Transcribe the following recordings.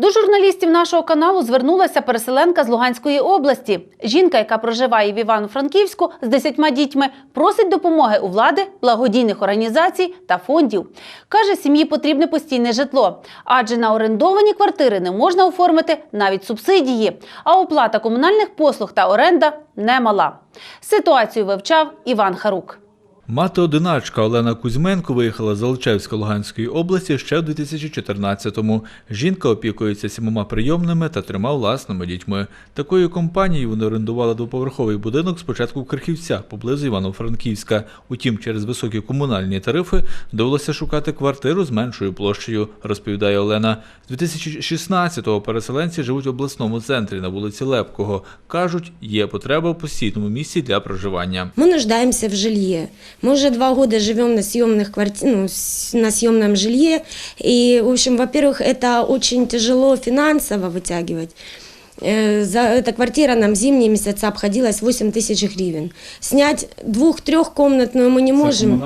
До журналістів нашого каналу звернулася переселенка з Луганської області. Жінка, яка проживає в Івано-Франківську з десятьма дітьми, просить допомоги у влади, благодійних організацій та фондів. Каже, сім'ї потрібне постійне житло, адже на орендовані квартири не можна оформити навіть субсидії, а оплата комунальних послуг та оренда немала. Ситуацію вивчав Іван Харук. Мати одиначка Олена Кузьменко виїхала з Алчевська Луганської області ще в 2014-му. Жінка опікується сімома прийомними та трьома власними дітьми. Такою компанією вони орендували двоповерховий будинок спочатку в Крихівця, поблизу Івано-Франківська. Утім, через високі комунальні тарифи довелося шукати квартиру з меншою площею, розповідає Олена. З 2016-го переселенці живуть в обласному центрі на вулиці Лепкого. Кажуть, є потреба в постійному місці для проживання. Мы нуждаемся в жилье. Мы уже два года живем на съемных кварти... ну, с- на съемном жилье. И, в общем, во-первых, это очень тяжело финансово вытягивать. Э, За эта квартира нам в зимние месяца обходилась 8 тысяч гривен. Снять двух-трехкомнатную мы не можем.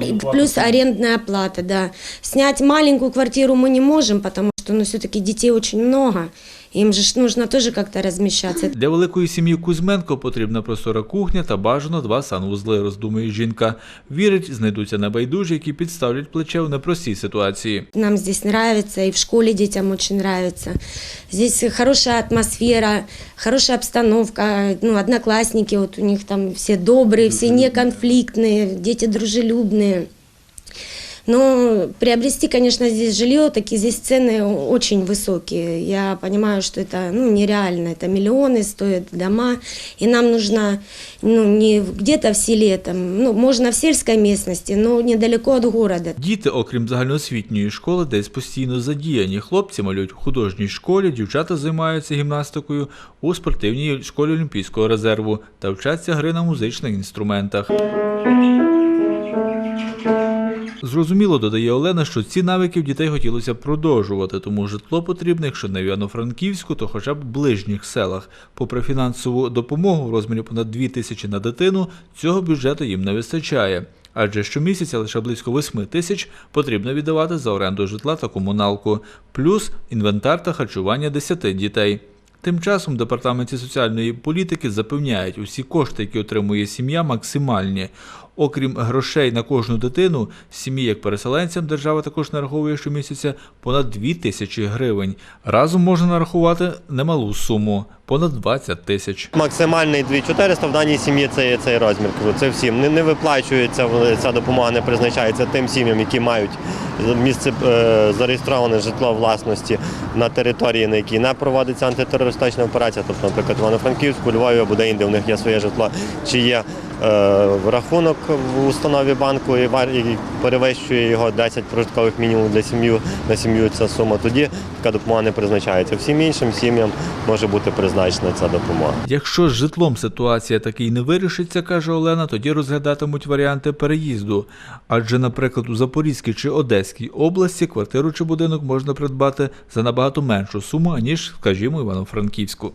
И Плюс арендная плата, да. Снять маленькую квартиру мы не можем, потому что ну, все-таки детей очень много. Им же ж нужно тоже как-то размещаться. Для великої сім'ї Кузьменко потрібна простора кухня та бажано два санвузли, роздумує жінка. Вірить, знайдуться небайдужі, які підставлять плече в непростій ситуації. Нам здесь нравится, и в школе детям очень нравится. Здесь хорошая атмосфера, хорошая обстановка. Ну, одноклассники, вот у них там все добрые, все неконфликтные, дети дружелюбные. Но приобрести, конечно, здесь жилье, такие здесь цены очень высокие. Я понимаю, что это ну, нереально. Это миллионы стоят дома. И нам нужно ну, не где-то в селе, там, ну, можно в сельской местности, но недалеко от города. Діти, окрім загальноосвітньої школи, десь постійно задіяні. Хлопці малюють в художній школі, дівчата займаються гімнастикою у спортивній школі Олімпійського резерву та вчаться гри на музичних інструментах. Зрозуміло, додає Олена, що ці навики в дітей хотілося б продовжувати, тому житло потрібне, якщо не в Івано-Франківську, то хоча б в ближніх селах. Попри фінансову допомогу в розмірі понад 2 тисячі на дитину, цього бюджету їм не вистачає. Адже щомісяця лише близько 8 тисяч потрібно віддавати за оренду житла та комуналку, плюс інвентар та харчування 10 дітей. Тим часом департаменті соціальної політики запевняють, усі кошти, які отримує сім'я, максимальні. Окрім грошей на кожну дитину, сім'ї як переселенцям держава також нараховує щомісяця понад 2 тисячі гривень. Разом можна нарахувати немалу суму понад 20 тисяч. Максимальний 2400 в даній сім'ї це цей розмір. Це всім. Не, не виплачується, ця допомога не призначається тим сім'ям, які мають місце е, зареєстроване житло власності на території, на якій не проводиться антитерористична операція, тобто, наприклад, Івано-Франківську, Львові або де-інде в них є своє житло, чи є рахунок в установі банку і перевищує його 10 прожиткових мінімумів для сім'ї на сім'ю ця сума. Тоді така допомога не призначається. Всім іншим сім'ям може бути призначена ця допомога. Якщо з житлом ситуація таки й не вирішиться, каже Олена, тоді розглядатимуть варіанти переїзду. Адже, наприклад, у Запорізькій чи Одеській області квартиру чи будинок можна придбати за набагато меншу суму, аніж, скажімо, Івано-Франківську.